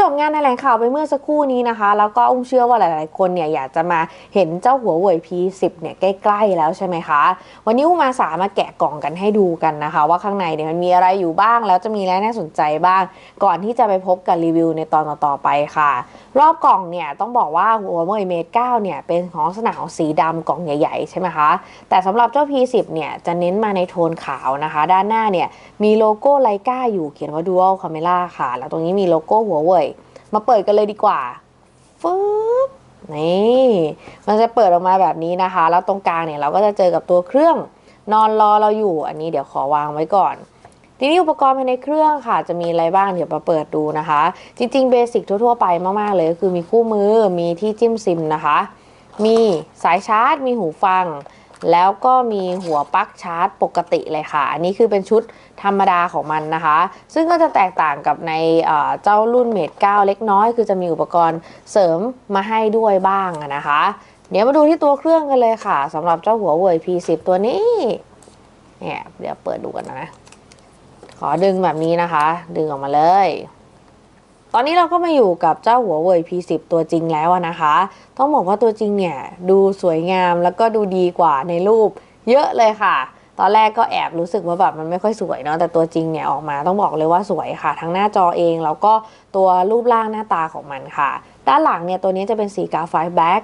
จบงานแถลงข่าวไปเมื่อสักครู่นี้นะคะ แล้วก็อุ้มเชื่อว่าหลายๆ คนเนี่ยอยากจะมาเห็นเจ้าหัวเว่ย P10 เนี่ยใกล้ๆแล้วใช่ไหมคะ วันนี้อุ้มมาสามาแกะกล่องกันให้ดูกันนะคะ ว่าข้างในเนี่ยมันมีอะไรอยู่บ้าง แล้วจะมีอะไรน่าสนใจบ้าง ก่อนที่จะไปพบกับรีวิวในตอนต่อๆไปค่ะ รอบกล่องเนี่ยต้องบอกว่าหัวเว่ยเมด9เนี่ยเป็นของลักษณะของสีดำกล่องใหญ่ ๆ ใช่ไหมคะ แต่สำหรับเจ้า P10 เนี่ยจะเน้นมาในโทนขาวนะคะ ด้านหน้าเนี่ยมีโลโก้ไลกาอยู่เขียนว่า Dual Camera ค่ะ แล้วตรงนี้มีโลโก้หัวเว่ย มาเปิดกันเลยดีกว่าฟึ๊บนี่มันจะเปิดออกมาแบบนี้นะคะ แล้วตรงกลางเนี่ยเราก็จะเจอกับตัวเครื่องนอนรอเราอยู่ อันนี้เดี๋ยวขอวางไว้ก่อน ทีนี้อุปกรณ์ภายในเครื่องค่ะ จะมีอะไรบ้างเดี๋ยวมาเปิดดูนะคะ จริงๆเบสิกทั่วๆไปมากๆเลยก็คือมีคู่มือมีที่จิ้มซิมนะคะ มีสายชาร์จ มีหูฟัง แล้วก็มีหัวปลั๊กชาร์จปกติเลยค่ะ อันนี้คือเป็นชุดธรรมดาของมันนะคะ ซึ่งก็จะแตกต่างกับในเจ้ารุ่นเมด9เล็กน้อย คือจะมีอุปกรณ์เสริมมาให้ด้วยบ้างนะคะ เดี๋ยวมาดูที่ตัวเครื่องกันเลยค่ะสำหรับเจ้าหัวเว่ย P10 ตัวนี้ เนี่ยเดี๋ยวเปิดดูกันนะ ขอดึงแบบนี้นะคะ ดึงออกมาเลย อนนี้เราก็มาอยู่กับเจ้าหัวเว่ย P10 ตัวจริงแล้วนะคะ ต้องบอกว่าตัวจริงเนี่ยดูสวยงามแล้วก็ดูดีกว่าในรูปเยอะเลยค่ะ ตอนแรกก็แอบรู้สึกว่าแบบมันไม่ค่อยสวยเนาะ แต่ตัวจริงเนี่ยออกมาต้องบอกเลยว่าสวยค่ะ ทั้งหน้าจอเองแล้วก็ตัวรูปร่างหน้าตาของมันค่ะ ด้านหลังเนี่ยตัวนี้จะเป็นสีกาไฟแบ็ก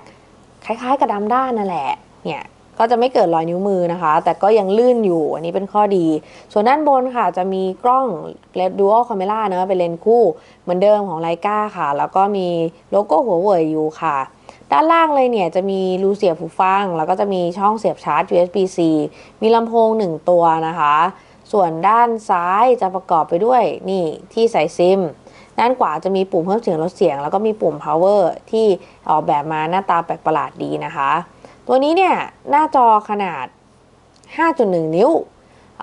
คล้ายๆ กับดำด้านนั่นแหละ เนี่ย ก็จะไม่เกิดรอยนิ้วมือนะคะ แต่ก็ยังลื่นอยู่อันนี้เป็นข้อดี ส่วนด้านบนค่ะจะมีกล้อง Red Dual Camera เนะเป็นเลนส์คู่เหมือนเดิมของไลกาค่ะ แล้วก็มีโลโก้หัวเว่ยอยู่ค่ะ ด้านล่างเลยเนี่ยจะมีรูเสียบหูฟัง แล้วก็จะมีช่องเสียบชาร์จ USB-C มีลำโพง 1 ตัวนะคะ ส่วนด้านซ้ายจะประกอบไปด้วยนี่ที่ใส่ซิมด้านขวาจะมีปุ่มเพิ่มเสียงลดเสียง แล้วก็มีปุ่ม power ที่ออกแบบมาหน้าตาแปลกประหลาดดีนะคะ ตัวนี้เนี่ยหน้าจอขนาด 5.1 นิ้ว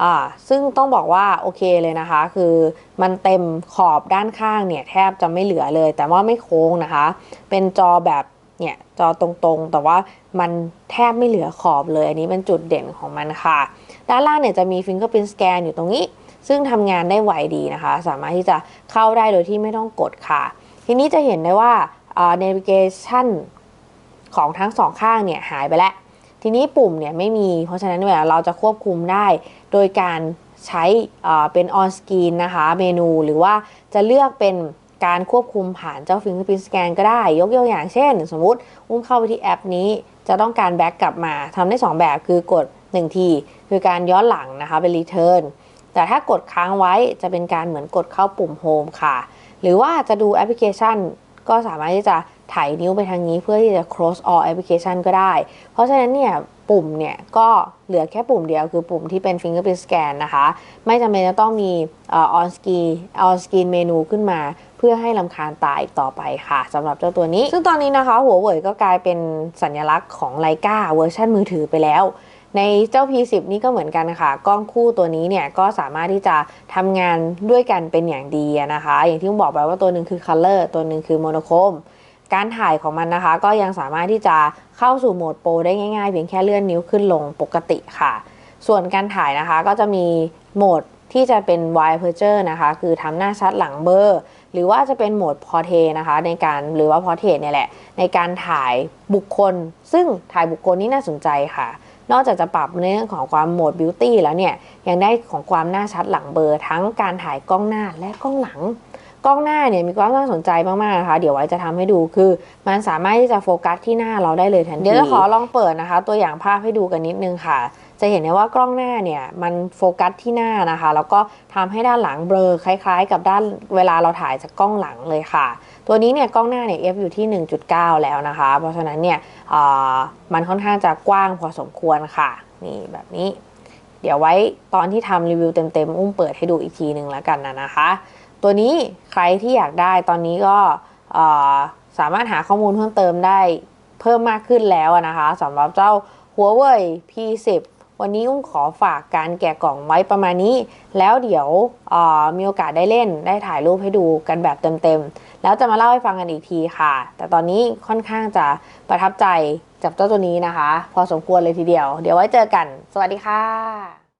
อ่าซึ่งต้องบอกว่าโอเคเลยนะคะ คือมันเต็มขอบด้านข้างเนี่ยแทบจะไม่เหลือเลย แต่ว่าไม่โค้งนะคะ เป็นจอแบบเนี่ยจอตรงๆ แต่ว่ามันแทบไม่เหลือขอบเลย อันนี้เป็นจุดเด่นของมันค่ะ ด้านล่างเนี่ยจะมี Fingerprint Scan อยู่ตรงนี้ ซึ่งทำงานได้ไวดีนะคะ สามารถที่จะเข้าได้โดยที่ไม่ต้องกดค่ะ ทีนี้จะเห็นได้ว่า navigation ของทั้งสองข้างเนี่ยหายไปแล้ว ทีนี้ปุ่มเนี่ยไม่มี เพราะฉะนั้นเวลาเราจะควบคุมได้โดยการใช้อ่าเป็น on screen นะคะเมนูหรือว่าจะเลือกเป็นการควบคุมผ่านเจ้า fingerprint scan ก็ได้ ยกตัวอย่างเช่น สมมุติอุ้มเข้าไปที่แอปนี้ จะต้องการแบ็กกลับมาทำได้ 2 แบบคือกด 1 ที คือการย้อนหลังนะคะเป็น return แต่ถ้ากดค้างไว้จะเป็นการเหมือนกดเข้าปุ่ม home ค่ะ หรือว่าจะดูแอปพลิเคชัน ก็สามารถที่จะถ่ายนิ้วไปทางนี้เพื่อที่จะ close all application ก็ได้ เพราะฉะนั้นเนี่ยปุ่มเนี่ยก็เหลือแค่ปุ่มเดียวคือปุ่มที่เป็น fingerprint scan นะคะ ไม่จำเป็นจะต้องมี on screen on screen เมนูขึ้นมา เพื่อให้ลำคาญตาอีกต่อไปค่ะสำหรับเจ้าตัวนี้ ซึ่งตอนนี้นะคะหัวเว่ยก็กลายเป็นสัญลักษณ์ของไลกาเวอร์ชันมือถือไปแล้ว ในเจ้า P10 นี่ก็เหมือนกันค่ะกล้องคู่ตัวนี้เนี่ยก็สามารถที่จะทำงานด้วยกันเป็นอย่างดีนะคะ อย่างที่ผมบอกไปว่าตัวหนึ่งคือ Color ตัวหนึ่งคือ Monochrome การถ่ายของมันนะคะ ก็ยังสามารถที่จะเข้าสู่โหมดโปรได้ง่ายๆ เพียงแค่เลื่อนนิ้วขึ้นลงปกติค่ะ ส่วนการถ่ายนะคะก็จะมีโหมดที่จะเป็น wide aperture นะคะ คือทำหน้าชัดหลังเบอร์ หรือว่าจะเป็นโหมด portrait นะคะ ในการหรือว่า portrait เนี่ยแหละ ในการถ่ายบุคคล ซึ่งถ่ายบุคคลนี่น่าสนใจค่ะ นอกจากจะปรับในเรื่องของความโหมดบิวตี้แล้วเนี่ยยังได้ของความหน้าชัดหลังเบอร์ ทั้งการถ่ายกล้องหน้าและกล้องหลังกล้องหน้าเนี่ยมีความน่าสนใจมากๆนะคะเดี๋ยวไว้จะทำให้ดูคือ มันสามารถที่จะโฟกัสที่หน้าเราได้เลยทันทีเดี๋ยวจะขอลองเปิดนะคะ ตัวอย่างภาพให้ดูกันนิดนึงค่ะ จะเห็นได้ว่ากล้องหน้าเนี่ยมันโฟกัสที่หน้านะคะ แล้วก็ทำให้ด้านหลังเบลอคล้ายๆ กับด้านเวลาเราถ่ายจากกล้องหลังเลยค่ะ ตัวนี้เนี่ยกล้องหน้าเนี่ย f อยู่ที่ 1.9 แล้วนะคะ เพราะฉะนั้นเนี่ยมันค่อนข้างจะกว้างพอสมควรค่ะนี่แบบนี้ เดี๋ยวไว้ตอนที่ทำรีวิวเต็มๆอุ้มเปิดให้ดูอีกทีหนึ่งแล้วกันนะนะคะ ตัวนี้ใครที่อยากได้ตอนนี้ก็สามารถหาข้อมูลเพิ่มเติมได้เพิ่มมากขึ้นแล้วนะคะสำหรับเจ้าหัวเว่ย P10 วันนี้อุ้มขอฝากการแกะกล่องไว้ประมาณนี้ แล้วเดี๋ยวมีโอกาสได้เล่นได้ถ่ายรูปให้ดูกันแบบเต็มๆ แล้วจะมาเล่าให้ฟังกันอีกทีค่ะ แต่ตอนนี้ค่อนข้างจะประทับใจจับเจ้าตัวนี้นะคะ พอสมควรเลยทีเดียว เดี๋ยวไว้เจอกัน สวัสดีค่ะ